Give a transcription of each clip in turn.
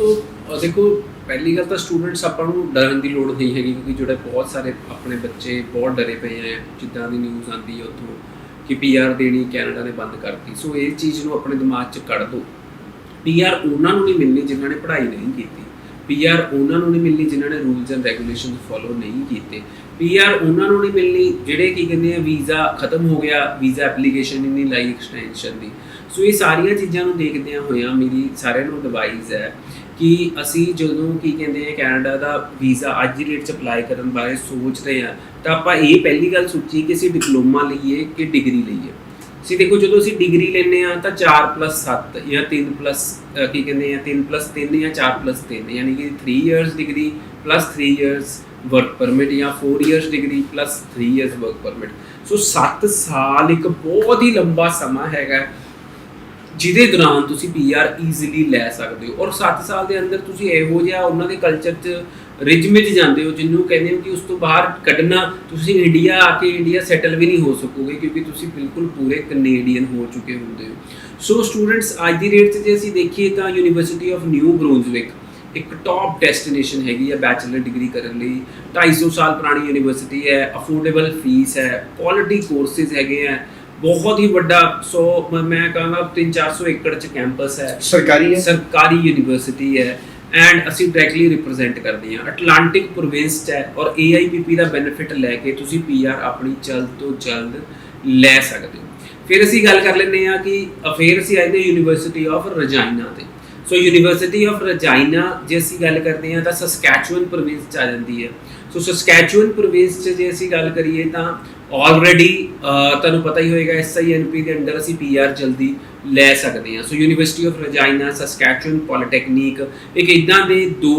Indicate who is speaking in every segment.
Speaker 1: ਸੋ ਦੇਖੋ, ਪਹਿਲੀ ਗੱਲ ਤਾਂ ਸਟੂਡੈਂਟਸ ਆਪਾਂ ਨੂੰ ਡਰਨ ਦੀ ਲੋੜ ਨਹੀਂ ਹੈਗੀ ਕਿਉਂਕਿ ਜਿਹੜੇ ਬਹੁਤ ਸਾਰੇ ਆਪਣੇ ਬੱਚੇ ਬਹੁਤ ਡਰੇ ਪਏ ਆ ਜਿੱਦਾਂ ਦੀ ਨਿਊਜ਼ ਆਉਂਦੀ ਹੈ ਉੱਥੋਂ ਕਿ ਪੀਆਰ ਦੇਣੀ ਕੈਨੇਡਾ ਨੇ ਬੰਦ ਕਰਤੀ। ਸੋ ਇਹ ਚੀਜ਼ ਨੂੰ ਆਪਣੇ ਦਿਮਾਗ 'ਚ ਕੱਢ ਦਿਓ ਪੀਆਰ ਉਹਨਾਂ ਨੂੰ ਨਹੀਂ ਮਿਲਣੀ ਜਿਨ੍ਹਾਂ ਨੇ ਪੜ੍ਹਾਈ ਨਹੀਂ ਕੀਤੀ। ਪੀਆਰ ਉਹਨਾਂ ਨੂੰ ਨਹੀਂ ਮਿਲਣੀ ਜਿਨ੍ਹਾਂ ਨੇ ਰੂਲਸ ਐਂਡ ਰੈਗੂਲੇਸ਼ਨ ਫੋਲੋ ਨਹੀਂ ਕੀਤੇ। ਪੀਆਰ ਉਹਨਾਂ ਨੂੰ ਨਹੀਂ ਮਿਲਣੀ ਜਿਹੜੇ ਕੀ ਕਹਿੰਦੇ ਆ, ਵੀਜ਼ਾ ਖਤਮ ਹੋ ਗਿਆ, ਵੀਜ਼ਾ ਐਪਲੀਕੇਸ਼ਨ ਹੀ ਨਹੀਂ ਲਾਈ ਐਕਸਟੈਂਸ਼ਨ ਦੀ। ਸੋ ਇਹ ਸਾਰੀਆਂ ਚੀਜ਼ਾਂ ਨੂੰ ਦੇਖਦਿਆਂ ਹੋਇਆਂ ਮੇਰੀ ਸਾਰਿਆਂ ਨੂੰ ਐਡਵਾਈਸ ਹੈ ਕਿ ਅਸੀਂ ਜਦੋਂ ਕੀ ਕਹਿੰਦੇ ਆ ਕੈਨੇਡਾ ਦਾ ਵੀਜ਼ਾ ਅੱਜ ਦੀ ਡੇਟ 'ਚ ਅਪਲਾਈ ਕਰਨ ਬਾਰੇ ਸੋਚ ਰਹੇ ਆ ਤਾਂ ਆਪਾਂ ਇਹ ਪਹਿਲੀ ਗੱਲ ਸੋਚੀਏ ਕਿ ਅਸੀਂ ਡਿਪਲੋਮਾ ਲਈਏ ਕਿ ਡਿਗਰੀ ਲਈਏ। ਸੀ ਦੇਖੋ, ਜਦੋਂ ਅਸੀਂ ਡਿਗਰੀ ਲੈਂਦੇ ਆ ਤਾਂ 4 7 ਜਾਂ 3 ਕੀ ਕਹਿੰਦੇ ਆ 3 3 ਜਾਂ 4 3 ਯਾਨੀ ਕਿ 3 years degree 3 years work permit ਜਾਂ 4 years degree 3 years work permit so 7 ਸਾਲ ਇੱਕ ਬਹੁਤ ਹੀ ਲੰਬਾ ਸਮਾਂ ਹੈਗਾ। ਜਿਹਦੇ ਦੌਰਾਨ ਤੁਸੀਂ ਪੀਆਰ ਈਜ਼ੀਲੀ ਲੈ ਸਕਦੇ ਹੋ। ਔਰ 7 ਸਾਲ ਦੇ ਅੰਦਰ ਤੁਸੀਂ ਇਹੋ ਜਿਹਾ ਉਹਨਾਂ ਦੇ ਕਲਚਰ 'ਚ ਰਿਜਮਿਜ ਜਾਂਦੇ ਹੋ, ਜਿਹਨੂੰ ਕਹਿੰਦੇ ਹੋ ਕਿ ਉਸ ਤੋਂ ਬਾਹਰ ਕੱਢਣਾ, ਤੁਸੀਂ ਇੰਡੀਆ ਆ ਕੇ ਇੰਡੀਆ ਸੈਟਲ ਵੀ ਨਹੀਂ ਹੋ ਸਕੋਗੇ, ਕਿਉਂਕਿ ਤੁਸੀਂ ਬਿਲਕੁਲ ਪੂਰੇ ਕੈਨੇਡੀਅਨ ਹੋ ਚੁੱਕੇ ਹੁੰਦੇ ਹੋ। ਸੋ ਸਟੂਡੈਂਟਸ ਅੱਜ ਦੀ ਰੇਟ 'ਚ ਜੇ ਅਸੀਂ ਦੇਖੀਏ ਤਾਂ ਯੂਨੀਵਰਸਿਟੀ ਆਫ ਨਿਊ ਬਰੁੰਜ਼ਵਿਕ ਇੱਕ ਟੌਪ ਡੈਸਟੀਨੇਸ਼ਨ ਹੈਗੀ ਹੈ ਬੈਚਲਰ ਡਿਗਰੀ ਕਰਨ ਲਈ। 250 ਸਾਲ ਪੁਰਾਣੀ ਯੂਨੀਵਰਸਿਟੀ ਹੈ ਅਫੋਰਡੇਬਲ ਫੀਸ ਹੈ ਕੁਆਲਿਟੀ ਕੋਰਸਿਸ ਹੈਗੇ ਆ। ਬਹੁਤ ਹੀ ਵੱਡਾ ਸੋ ਮ- ਕਹਾਂਗਾ 3-400 ਏਕੜ ਚ ਕੈਂਪਸ ਹੈ।
Speaker 2: ਸਰਕਾਰੀ ਹੈ?
Speaker 1: ਸਰਕਾਰੀ ਯੂਨੀਵਰਸਿਟੀ ਹੈ। ਐਂਡ ਅਸੀਂ ਡਾਇਰੈਕਟਲੀ ਰਿਪਰੈਜ਼ੈਂਟ ਕਰਦੇ ਹਾਂ। ਅਟਲਾਂਟਿਕ ਪ੍ਰੋਵਿੰਸ ਚ ਹੈ ਔਰ AIPP ਦਾ ਬੈਨੀਫਿਟ ਲੈ ਕੇ ਤੁਸੀਂ PR ਆਪਣੀ ਜਲਦ ਤੋਂ ਜਲਦ ਲੈ ਸਕਦੇ ਹੋ। ਫਿਰ ਅਸੀਂ ਗੱਲ ਕਰ ਲੈਂਦੇ ਹਾਂ ਕਿ ਅ, ਫਿਰ ਅਸੀਂ ਆਏ ਨੇ ਯੂਨੀਵਰਸਿਟੀ ਆਫ ਰਜਾਈਨਾ ਤੇ। ਸੋ ਯੂਨੀਵਰਸਿਟੀ ਆਫ ਰਜਾਈਨਾ ਜੇ ਅਸੀਂ ਗੱਲ ਕਰਦੇ ਹਾਂ, ਤਾਂ ਸਸਕੈਚੁਅਨ ਪ੍ਰੋਵਿੰਸ ਚ ਆ ਜਾਂਦੀ ਹੈ। ਸੋ ਸਸਕੈਚੁਅਨ ਪ੍ਰੋਵਿੰਸ ਚ ਜੇ ਅਸੀਂ ਗੱਲ ਕਰੀਏ, ਤਾਂ ਆਲਰੇਡੀ ਤੁਹਾਨੂੰ ਪਤਾ ਹੀ ਹੋਏਗਾ SINP ਦੇ ਅੰਡਰ ਅਸੀਂ PR ਜਲਦੀ ਲੈ ਸਕਦੇ ਹਾਂ। So University of Regina Saskatchewan Polytechnic ਇੱਕ ਇਦਾਂ ਦੇ ਦੋ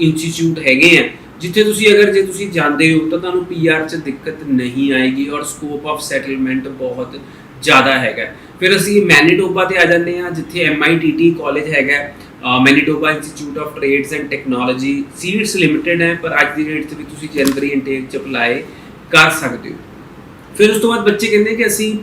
Speaker 1: ਇੰਸਟੀਚਿਊਟ ਹੈਗੇ ਆ। ਜਿੱਥੇ ਤੁਸੀਂ ਅਗਰ ਜੇ ਤੁਸੀਂ ਜਾਂਦੇ ਹੋ ਤਾਂ ਤੁਹਾਨੂੰ PR 'ਚ ਦਿੱਕਤ ਨਹੀਂ ਆਏਗੀ ਔਰ ਸਕੋਪ ਆਫ ਸੈਟਲਮੈਂਟ ਬਹੁਤ ਜ਼ਿਆਦਾ ਹੈਗਾ। ਫਿਰ ਅਸੀਂ ਮੈਨੀਟੋਬਾ ਤੇ ਆ ਜਾਂਦੇ ਹਾਂ, ਜਿੱਥੇ MITT ਕਾਲਜ ਹੈਗਾ। Manitoba institute of trades and technology seats limited ਹੈ, ਪਰ ਅੱਜ ਦੀ ਡੇਟ 'ਚ ਵੀ ਤੁਸੀਂ ਜਨਵਰੀ ਇਨਟੇਕ 'ਚ ਅਪਲਾਈ ਕਰ ਸਕਦੇ ਹੋ। ਫਿਰ ਉਸ ਤੋਂ ਬਾਅਦ ਬੱਚੇ ਕਹਿੰਦੇ ਕਿ ਅਸੀਂ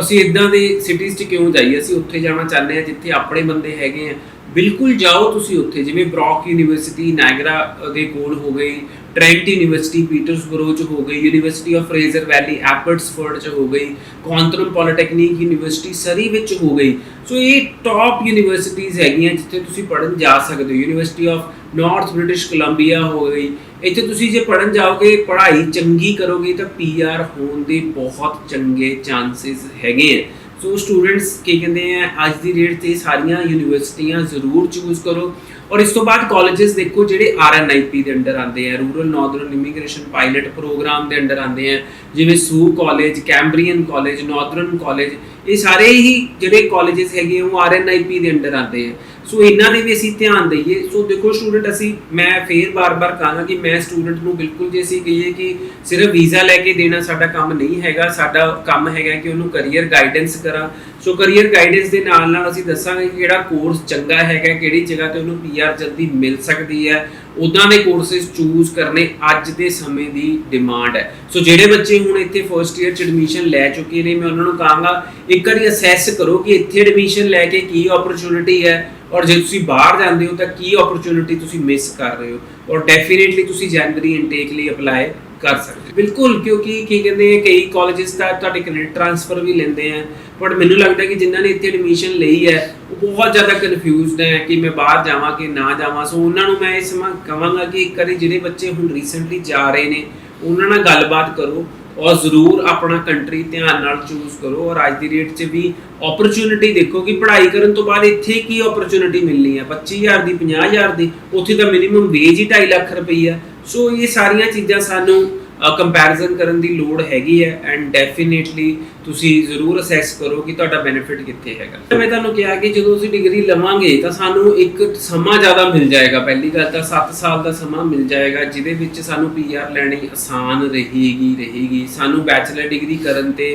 Speaker 1: ਅਸੀਂ ਇਦਾਂ ਦੇ ਸਿਟੀਜ਼ 'ਚ ਕਿਉਂ ਜਾਈਏ? ਅਸੀਂ ਉੱਥੇ ਜਾਣਾ ਚਾਹੁੰਦੇ ਹਾਂ ਜਿੱਥੇ ਆਪਣੇ ਬੰਦੇ ਹੈਗੇ ਆ। ਬਿਲਕੁਲ ਜਾਓ ਤੁਸੀਂ ਉੱਥੇ, ਜਿਵੇਂ ਬ੍ਰੌਕ ਯੂਨੀਵਰਸਿਟੀ, ਨਾਇਗਰਾ ਦੇ ਕੋਲ ਹੋ ਗਈ, ਟ੍ਰੈਂਟ ਯੂਨੀਵਰਸਿਟੀ, ਪੀਟਰਸਬਰੋ ਚ ਹੋ ਗਈ, University of Fraser Valley Abbotsford ਚ ਹੋ ਗਈ, ਕੌਂਤਰਮ ਪੋਲੀਟੈਕਨਿਕ ਯੂਨੀਵਰਸਿਟੀ ਸਰੀ ਵਿੱਚ ਹੋ ਗਈ। ਸੋ ਇਹ ਟਾਪ ਯੂਨੀਵਰਸਿਟੀਜ਼ ਹੈਗੀਆਂ ਜਿੱਥੇ ਤੁਸੀਂ ਪੜ੍ਹਨ ਜਾ ਸਕਦੇ ਹੋ। University of north British Columbia ਹੋ ਗਈ। ਇੱਥੇ ਤੁਸੀਂ ਜੇ ਪੜ੍ਹਨ ਜਾਓਗੇ, ਪੜ੍ਹਾਈ ਚੰਗੀ ਕਰੋਗੇ ਤਾਂ ਪੀਆਰ ਹੋਣ ਦੇ ਬਹੁਤ ਚੰਗੇ ਚਾਂਸਸ ਹੈਗੇ ਆ। ਸੋ ਸਟੂਡੈਂਟਸ ਕੀ ਕਹਿੰਦੇ ਆ ਅੱਜ ਦੀ ਡੇਟ ਤੇ ਸਾਰੀਆਂ ਯੂਨੀਵਰਸਿਟੀਆਂ ਜ਼ਰੂਰ ਚੂਜ਼ ਕਰੋ। ਔਰ ਇਸ ਤੋਂ ਬਾਅਦ ਕਾਲਜਸ ਦੇਖੋ ਜਿਹੜੇ ਆਰਐਨਆਈਪੀ ਦੇ ਅੰਡਰ ਆਉਂਦੇ ਆ rural northern immigration pilot program ਦੇ ਅੰਡਰ ਆਉਂਦੇ ਆ ਜਿਵੇਂ ਸੂ college Cambrian college northern college ਇਹ ਸਾਰੇ ਹੀ ਜਿਹੜੇ ਕਾਲਜਸ ਹੈਗੇ ਆ, ਉਹ ਆਰਐਨਆਈਪੀ ਦੇ ਅੰਡਰ ਆਉਂਦੇ ਆ। ਸੋ ਇਹਨਾਂ ਦੇ ਵੀ ਅਸੀਂ ਧਿਆਨ ਦਈਏ। ਸੋ ਦੇਖੋ ਸਟੂਡੈਂਟ ਅਸੀਂ ਮੈਂ ਫੇਰ ਬਾਰ-ਬਾਰ ਕਹਾਂਗਾ ਕਿ ਮੈਂ ਸਟੂਡੈਂਟ ਨੂੰ ਬਿਲਕੁਲ ਜੇ ਅਸੀਂ ਕਹੀਏ ਕਿ ਸਿਰਫ ਵੀਜ਼ਾ ਲੈ ਕੇ ਦੇਣਾ ਸਾਡਾ ਕੰਮ ਨਹੀਂ ਹੈਗਾ, ਸਾਡਾ ਕੰਮ ਹੈਗਾ ਕਿ ਉਹਨੂੰ ਕੈਰੀਅਰ ਗਾਈਡੈਂਸ ਕਰਾਂ ਸੋ ਕੈਰੀਅਰ ਗਾਈਡੈਂਸ ਦੇ ਨਾਲ ਨਾਲ ਅਸੀਂ ਦੱਸਾਂਗੇ ਕਿ ਕਿਹੜਾ ਕੋਰਸ ਚੰਗਾ ਹੈਗਾ, ਕਿਹੜੀ ਜਗ੍ਹਾ ਤੇ ਉਹਨੂੰ ਪੀਆਰ ਜਲਦੀ ਮਿਲ ਸਕਦੀ ਹੈ ਉਦਾਂ ਦੇ ਕੋਰਸਸ ਚੂਜ਼ ਕਰਨੇ ਅੱਜ ਦੇ ਸਮੇਂ ਦੀ ਡਿਮਾਂਡ ਹੈ। ਸੋ ਜਿਹੜੇ ਬੱਚੇ ਹੁਣ ਇੱਥੇ ਫਰਸਟ ਈਅਰ ਚ ਐਡਮਿਸ਼ਨ ਲੈ ਚੁੱਕੇ ਨੇ, ਮੈਂ ਉਹਨਾਂ ਨੂੰ ਕਹਾਂਗਾ, ਇੱਕ ਵਾਰੀ ਅਸੈਸ ਕਰੋ ਕਿ ਇੱਥੇ ਐਡਮਿਸ਼ਨ ਲੈ ਕੇ ਕੀ ਓਪਰਚੁਨਿਟੀ ਹੈ ਔਰ ਜੇ ਤੁਸੀਂ ਬਾਹਰ ਜਾਂਦੇ ਹੋ ਤਾਂ ਕੀ ਓਪਰਚੁਨਿਟੀ ਤੁਸੀਂ ਮਿਸ ਕਰ ਰਹੇ ਹੋ। ਔਰ ਡੈਫੀਨਿਟਲੀ ਤੁਸੀਂ ਜਨਵਰੀ ਇਨਟੇਕ ਲਈ ਅਪਲਾਈ ਕਰ ਸਕਦੇ। ਬਿਲਕੁਲ, ਕਿਉਂਕਿ ਕੀ ਕਹਿੰਦੇ ਆ, ਕਈ ਕਾਲਜਸ ਦਾ ਤੁਹਾਡੇ ਕੈਡੇਟ ਟ੍ਰਾਂਸਫਰ ਵੀ ਲੈਂਦੇ ਆ ਬਟ ਮੈਨੂੰ ਲੱਗਦਾ ਕਿ ਜਿਨ੍ਹਾਂ ਨੇ ਇੱਥੇ ਐਡਮਿਸ਼ਨ ਲਈ ਹੈ, ਉਹ ਬਹੁਤ ਜ਼ਿਆਦਾ ਕਨਫਿਊਜ਼ਡ ਹੈ ਕਿ ਮੈਂ ਬਾਹਰ ਜਾਵਾਂ ਕਿ ਨਾ ਜਾਵਾਂ। ਸੋ ਉਹਨਾਂ ਨੂੰ ਮੈਂ ਇਸ ਸਮਾਂ ਕਹਾਂਗਾ ਕਿ ਇੱਕ ਵਾਰੀ ਜਿਹੜੇ ਬੱਚੇ ਹੁਣ ਰੀਸੈਂਟਲੀ ਜਾ ਰਹੇ ਨੇ, ਉਹਨਾਂ ਨਾਲ ਗੱਲਬਾਤ ਕਰੋ ਔਰ ਜ਼ਰੂਰ ਆਪਣਾ ਕੰਟਰੀ ਧਿਆਨ ਨਾਲ ਚੂਜ਼ ਕਰੋ। ਔਰ ਅੱਜ ਦੀ ਰੇਟ 'ਚ ਵੀ ਓਪਰਚੁਨਿਟੀ ਦੇਖੋ ਕਿ ਪੜ੍ਹਾਈ ਕਰਨ ਤੋਂ ਬਾਅਦ ਇੱਥੇ ਕੀ ਓਪਰਚੁਨਿਟੀ ਮਿਲਣੀ ਹੈ। 25000 ਦੀ 50000 ਦੀ, ਉੱਥੇ ਤਾਂ ਮਿਨੀਮਮ ਵੇਜ ਹੀ 2.5 ਲੱਖ ਰੁਪਈਆ। ਸੋ ਇਹ ਸਾਰੀਆਂ ਚੀਜ਼ਾਂ ਸਾਨੂੰ ਕੰਪੈਰੀਜ਼ਨ ਕਰਨ ਦੀ ਲੋੜ ਹੈਗੀ ਹੈ ਐਂਡ ਡੈਫੀਨਿਟਲੀ ਤੁਸੀਂ ਜ਼ਰੂਰ ਅਸੈਸ ਕਰੋ ਕਿ ਤੁਹਾਡਾ ਬੈਨੀਫਿਟ ਕਿੱਥੇ ਹੈਗਾ ਮੈਂ ਤੁਹਾਨੂੰ ਕਿਹਾ ਕਿ ਜਦੋਂ ਅਸੀਂ ਡਿਗਰੀ ਲਵਾਂਗੇ ਤਾਂ ਸਾਨੂੰ ਇੱਕ ਸਮਾਂ ਜ਼ਿਆਦਾ ਮਿਲ ਜਾਏਗਾ ਪਹਿਲੀ ਗੱਲ ਤਾਂ 7 ਸਾਲ ਦਾ ਸਮਾਂ ਮਿਲ ਜਾਏਗਾ ਜਿਹਦੇ ਵਿੱਚ ਸਾਨੂੰ ਪੀਆਰ ਲੈਣੀ ਆਸਾਨ ਰਹੇਗੀ ਰਹੇਗੀ ਸਾਨੂੰ ਬੈਚਲਰ ਡਿਗਰੀ ਕਰਨ ਤੇ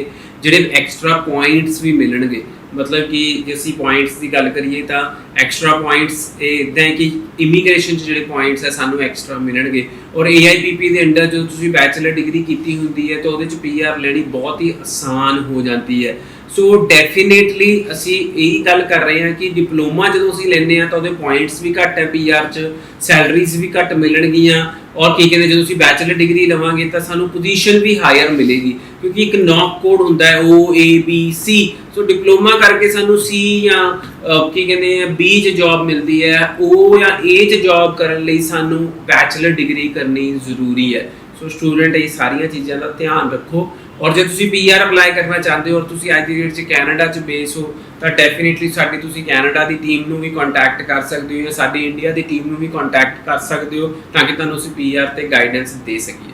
Speaker 1: ਜਿਹੜੇ ਐਕਸਟਰਾ ਪੁਆਇੰਟਸ ਵੀ ਮਿਲਣਗੇ। ਮਤਲਬ ਕਿ ਜੇ ਅਸੀਂ ਪੁਆਇੰਟਸ ਦੀ ਗੱਲ ਕਰੀਏ ਤਾਂ ਐਕਸਟਰਾ ਪੁਆਇੰਟਸ ਇਹ ਇਦਾਂ ਹੈ ਕਿ ਇਮੀਗ੍ਰੇਸ਼ਨ 'ਚ ਜਿਹੜੇ ਪੁਆਇੰਟਸ ਹੈ ਸਾਨੂੰ ਐਕਸਟਰਾ ਮਿਲਣਗੇ। ਔਰ AIPP ਦੇ ਅੰਡਰ ਜਦੋਂ ਤੁਸੀਂ ਬੈਚਲਰ ਡਿਗਰੀ ਕੀਤੀ ਹੁੰਦੀ ਹੈ ਤਾਂ ਉਹਦੇ 'ਚ PR ਲੈਣੀ ਬਹੁਤ ਹੀ ਆਸਾਨ ਹੋ ਜਾਂਦੀ ਹੈ। ਸੋ ਡੈਫੀਨੇਟਲੀ ਅਸੀਂ ਇਹੀ ਗੱਲ ਕਰ ਰਹੇ ਹਾਂ ਕਿ ਡਿਪਲੋਮਾ ਜਦੋਂ ਅਸੀਂ ਲੈਂਦੇ ਆ ਤਾਂ ਉਹਦੇ ਪੁਆਇੰਟਸ ਵੀ ਘੱਟ ਹੈ ਪੀਆਰ 'ਚ ਸੈਲਰੀਜ਼ ਵੀ ਘੱਟ ਮਿਲਣਗੀਆਂ ਔਰ ਕੀ ਕਹਿੰਦੇ, ਜਦੋਂ ਅਸੀਂ ਬੈਚਲਰ ਡਿਗਰੀ ਲਵਾਂਗੇ ਤਾਂ ਸਾਨੂੰ ਪੋਜੀਸ਼ਨ ਵੀ ਹਾਇਰ ਮਿਲੇਗੀ ਕਿਉਂਕਿ ਇੱਕ ਨੌਕ ਕੋਡ ਹੁੰਦਾ ਹੈ O, A, B, C so diploma ਕਰਕੇ ਸਾਨੂੰ C ਜਾਂ ਕੀ ਕਹਿੰਦੇ ਆ, B 'ਚ ਜੌਬ ਮਿਲਦੀ ਹੈ। O ਜਾਂ A 'ਚ ਜੌਬ ਕਰਨ ਲਈ ਸਾਨੂੰ ਬੈਚਲਰ ਡਿਗਰੀ ਕਰਨੀ ਜ਼ਰੂਰੀ ਹੈ। ਸੋ ਸਟੂਡੈਂਟ ਇਹ ਸਾਰੀਆਂ ਚੀਜ਼ਾਂ ਦਾ ਧਿਆਨ ਰੱਖੋ। ਔਰ ਜੇ ਤੁਸੀਂ ਪੀਆਰ ਅਪਲਾਈ ਕਰਨਾ ਚਾਹੁੰਦੇ ਹੋ ਔਰ ਤੁਸੀਂ ਅੱਜ ਦੀ ਡੇਟ 'ਚ ਕੈਨੇਡਾ 'ਚ ਬੇਸ ਹੋ, ਤਾਂ ਡੈਫੀਨਿਟਲੀ ਸਾਡੀ ਤੁਸੀਂ ਕੈਨੇਡਾ ਦੀ ਟੀਮ ਨੂੰ ਵੀ ਕੰਟੈਕਟ ਕਰ ਸਕਦੇ ਹੋ ਜਾਂ ਸਾਡੀ ਇੰਡੀਆ ਦੀ ਟੀਮ ਨੂੰ ਵੀ ਕੰਟੈਕਟ ਕਰ ਸਕਦੇ ਹੋ ਤਾਂ ਕਿ ਤੁਹਾਨੂੰ ਅਸੀਂ ਪੀਆਰ ਤੇ ਗਾਈਡੈਂਸ ਦੇ ਸਕੀਏ।